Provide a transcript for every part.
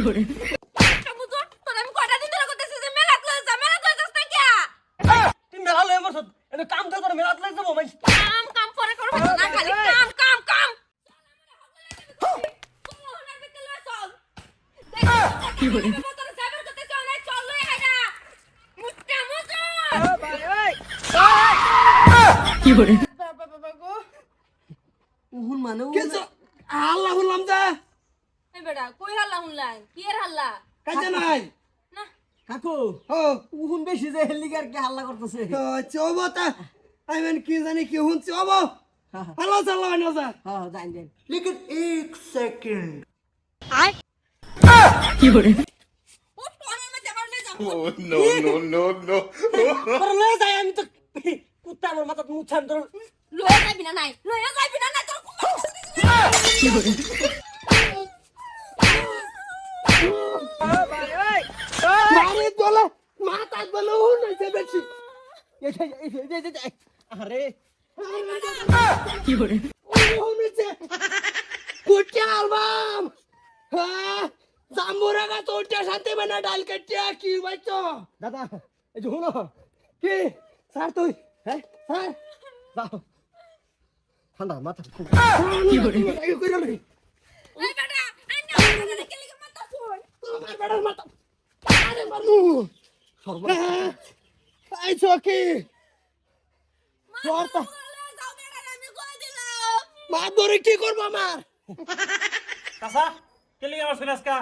করে? কি? মুজো উহুন মানে আল্লাহ বললাম যা এই বেটা কই হাল্লা হুনলাই কি হাল্লা? কাজে নাই। না। কাকু। ও। উহুন বেশি যে হেলিকার কি হাল্লা করতেছে। তো চবতা। আই মিন কি জানি কি হুন চব হাল্লা চাল্লা না যা। হ্যাঁ জান আই কি করে নো নো নো নো পরলে যাই আমি তো কুত্তা আমার মাথা মুছান তোর লয়ে যাবি না নাই। লয়ে যাবি না নাই তোর মাথা বলে উহুন হইছে বেশি এই এই এই এই এই আরে কি করে কুটিয়া অ্যালবাম হ্যাঁ জাম্বুরা গা তোটা শান্তি বানা ডাল কাটিয়া কি বাইছো দাদা এই হলো কি স্যার তুই হ্যাঁ স্যার যাও ঠান্ডা মাথা কি করে কি করে রে এই বেটা আন্না তোর কে লিখে মাথা ফোন তোমার বেড়ার মাথা আরে মারু আইছো কি তোর তো যাও বেটা আমি কই দিলাম? মা ধরে কি করব আমার? কাসা কেলি আমার শুনাসকা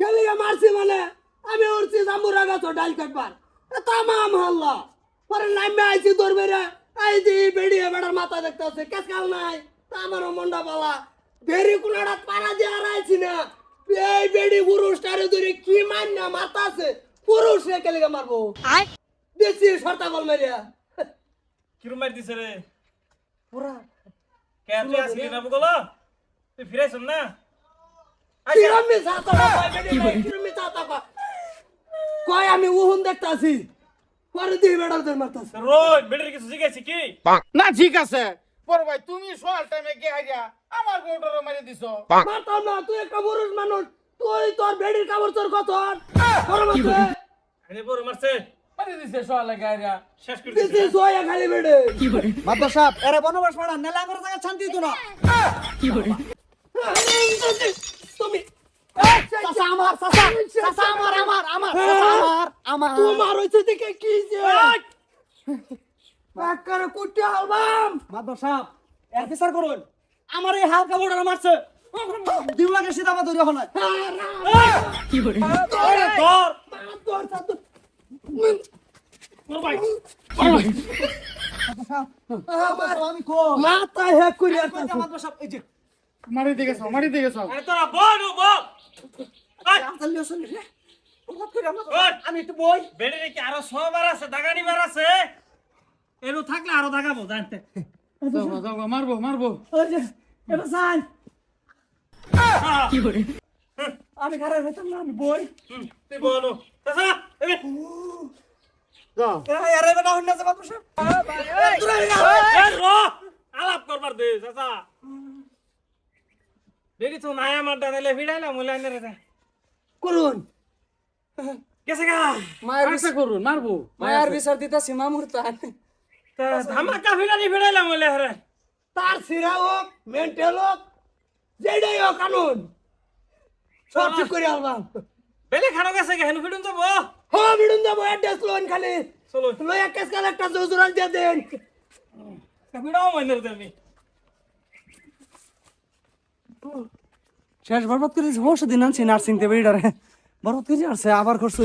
কেলিয়া মারছি মানে? আমি উড়ছি জাম্বুরা গাছ ডাল কাটবার। তামাম হাল্লা। পরে নামে আইছি ধরবে রে আই দি বেড়িয়ে বেড়ার মাথা দেখতে আছে কেসকাল নাই। তা আমারও মন্ডা পালা। বেরি কুনাড়া পাড়া দিয়ে আর আইছি না। এই বেড়ি পুরুষটারে ধরে কি মান না মাথা আছে? পুরুষ রে কেলিয়া মারবো? দেশি সর্তা কল মারিয়া কিরম মার দিছে রে? পুরা। কে তুই আসলি না বগলো? তুই ফিরাইছ না? কিরমি সাতা কয় বেড়ি কিরমি সাতা কয় আমি উহুন দেখতাছি পরে দিই বেড়ার ধরে মারতাছি। রোজ বেটার কিছু জিজ্ঞাসি কি? না ঠিক আছে। বড় ভাই তুমি সোয়াল টাইমে গে হারিয়া আমার বউটারে মারি দিছো। মারতাম না তুই একটা পুরুষ মানুষ। তুই তোর বেডির কাপড় তোর কত? গরম আছে আরে বড় মারছে। মারি দিছে সোয়ালে গে হারিয়া শেষ করে দিছি। দিছে সোয়া খালি বেডে মাদ্র সাহেব এরে বনবাস পড়া নেলা করে জায়গা শান্তি তো না। তুমি চাচা আমার চাচা চাচা আমার আমার আমার আমার আমার। তোমার হইছে দিকে কি যে? পাকার কুটি আলবাম মাদ্র সাহেব এর বিচার করুন। আমার এই হালকা বড়রা মারছে। দিউ লাগে সিধা মা ধরে হলাই আরে তোর তোর সাথে তোর ভাই আমি কো মাথা হ্যাক করে আর মাদ্র সাহেব এই যে মারি দিয়ে গেছো মারি দিয়ে গেছো। আরে তোরা বল বল। আই চালিয়ে চলে রে আমি একটু বই। বেড়ে কি আরও ছবার আছে দাগানি বার আছে। এরও থাকলে আরও দাগাবো জানতে। মারবো মারবো। আমি ঘরে হইতাম না আমি বই। তুই বলো। র আলাপ করবার দে চাচা। দেখি তো নাই আমার দাদালে ভিড়াইলাম মুলাইনে রে করুন। কেসে গা। মায়ের আচ্ছা করুন মারবো? মায়ের বিচার। দিতাছি মামুর তান ধামাকা ভিড়ানি ভিড়াইলাম মুলে হরে তার সিরা হোক মেন্টাল হোক যেটাই হোক কানুন সব ঠিক করে আলবাম বেলে খানো গেছে হেন ভিড়ুন যাব। হ বিড়ুন যাব অ্যাড্রেস লোন খালি। লই এক কেস কাল একটা জোজুরাল দিয়ে দেন। দেবি। শেষ বরবাদ করে সমস্যা দিন আনছি নার্সিং তে বেড়ারে বরবাদ করে আসছে আবার খরচ